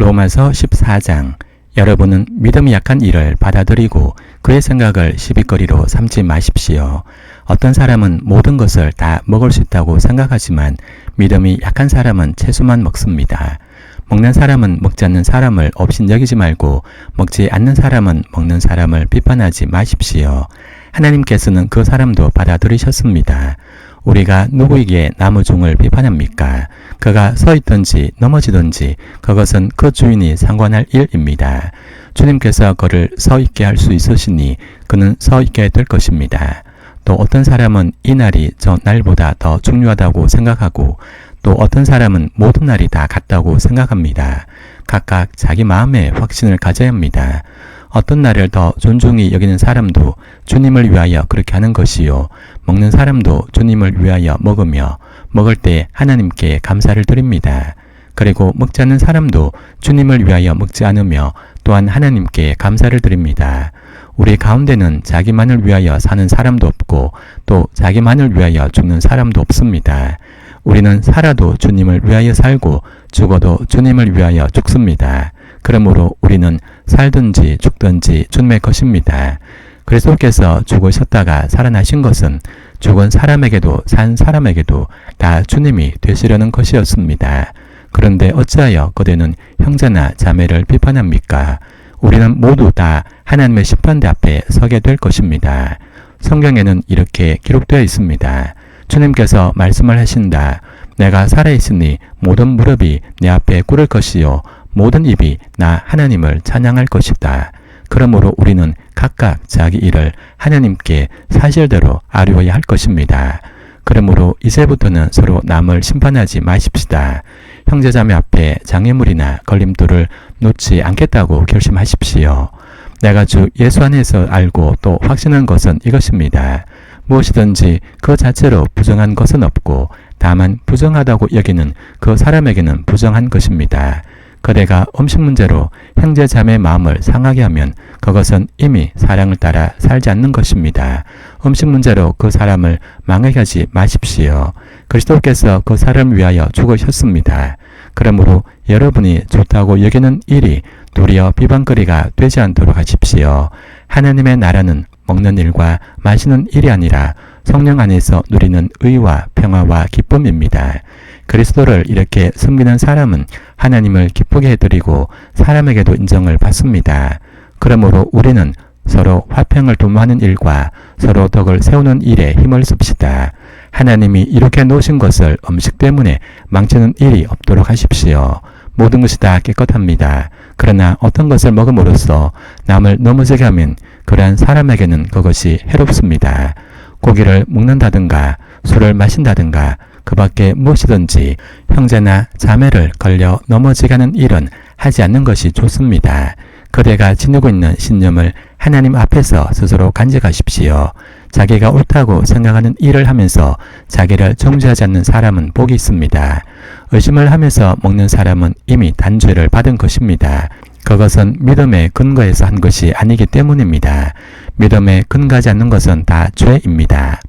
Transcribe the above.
로마서 14장 여러분은 믿음이 약한 일을 받아들이고 그의 생각을 시비거리로 삼지 마십시오. 어떤 사람은 모든 것을 다 먹을 수 있다고 생각하지만 믿음이 약한 사람은 채소만 먹습니다. 먹는 사람은 먹지 않는 사람을 업신여기지 말고 먹지 않는 사람은 먹는 사람을 비판하지 마십시오. 하나님께서는 그 사람도 받아들이셨습니다. 우리가 누구에게 나무종을 비판합니까? 그가 서 있든지 넘어지든지 그것은 그 주인이 상관할 일입니다. 주님께서 그를 서 있게 할 수 있으시니 그는 서 있게 될 것입니다. 또 어떤 사람은 이 날이 저 날보다 더 중요하다고 생각하고 또 어떤 사람은 모든 날이 다 같다고 생각합니다. 각각 자기 마음에 확신을 가져야 합니다. 어떤 날을 더 존중히 여기는 사람도 주님을 위하여 그렇게 하는 것이요. 먹는 사람도 주님을 위하여 먹으며 먹을 때 하나님께 감사를 드립니다. 그리고 먹지 않는 사람도 주님을 위하여 먹지 않으며 또한 하나님께 감사를 드립니다. 우리 가운데는 자기만을 위하여 사는 사람도 없고 또 자기만을 위하여 죽는 사람도 없습니다. 우리는 살아도 주님을 위하여 살고 죽어도 주님을 위하여 죽습니다. 그러므로 우리는 살든지 죽든지 주님의 것입니다. 그리스도께서 죽으셨다가 살아나신 것은 죽은 사람에게도 산 사람에게도 다 주님이 되시려는 것이었습니다. 그런데 어찌하여 그대는 형제나 자매를 비판합니까? 우리는 모두 다 하나님의 심판대 앞에 서게 될 것입니다. 성경에는 이렇게 기록되어 있습니다. 주님께서 말씀을 하신다. 내가 살아있으니 모든 무릎이 내 앞에 꿇을 것이요 모든 입이 나 하나님을 찬양할 것이다. 그러므로 우리는 각각 자기 일을 하나님께 사실대로 아뢰어야 할 것입니다. 그러므로 이제부터는 서로 남을 심판하지 마십시다. 형제자매 앞에 장애물이나 걸림돌을 놓지 않겠다고 결심하십시오. 내가 주 예수 안에서 알고 또 확신한 것은 이것입니다. 무엇이든지 그 자체로 부정한 것은 없고 다만 부정하다고 여기는 그 사람에게는 부정한 것입니다. 그대가 음식 문제로 형제 자매의 마음을 상하게 하면 그것은 이미 사랑을 따라 살지 않는 것입니다. 음식 문제로 그 사람을 망하게 하지 마십시오. 그리스도께서 그 사람을 위하여 죽으셨습니다. 그러므로 여러분이 좋다고 여기는 일이 도리어 비방거리가 되지 않도록 하십시오. 하나님의 나라는 먹는 일과 마시는 일이 아니라 성령 안에서 누리는 의와 평화와 기쁨입니다. 그리스도를 이렇게 섬기는 사람은 하나님을 기쁘게 해드리고 사람에게도 인정을 받습니다. 그러므로 우리는 서로 화평을 도모하는 일과 서로 덕을 세우는 일에 힘을 씁시다. 하나님이 이렇게 놓으신 것을 음식 때문에 망치는 일이 없도록 하십시오. 모든 것이 다 깨끗합니다. 그러나 어떤 것을 먹음으로써 남을 넘어지게 하면 그러한 사람에게는 그것이 해롭습니다. 고기를 먹는다든가 술을 마신다든가 그 밖에 무엇이든지 형제나 자매를 걸려 넘어지게 하는 일은 하지 않는 것이 좋습니다. 그대가 지니고 있는 신념을 하나님 앞에서 스스로 간직하십시오. 자기가 옳다고 생각하는 일을 하면서 자기를 정죄하지 않는 사람은 복이 있습니다. 의심을 하면서 먹는 사람은 이미 단죄를 받은 것입니다. 그것은 믿음의 근거에서 한 것이 아니기 때문입니다. 믿음에 근거하지 않는 것은 다 죄입니다.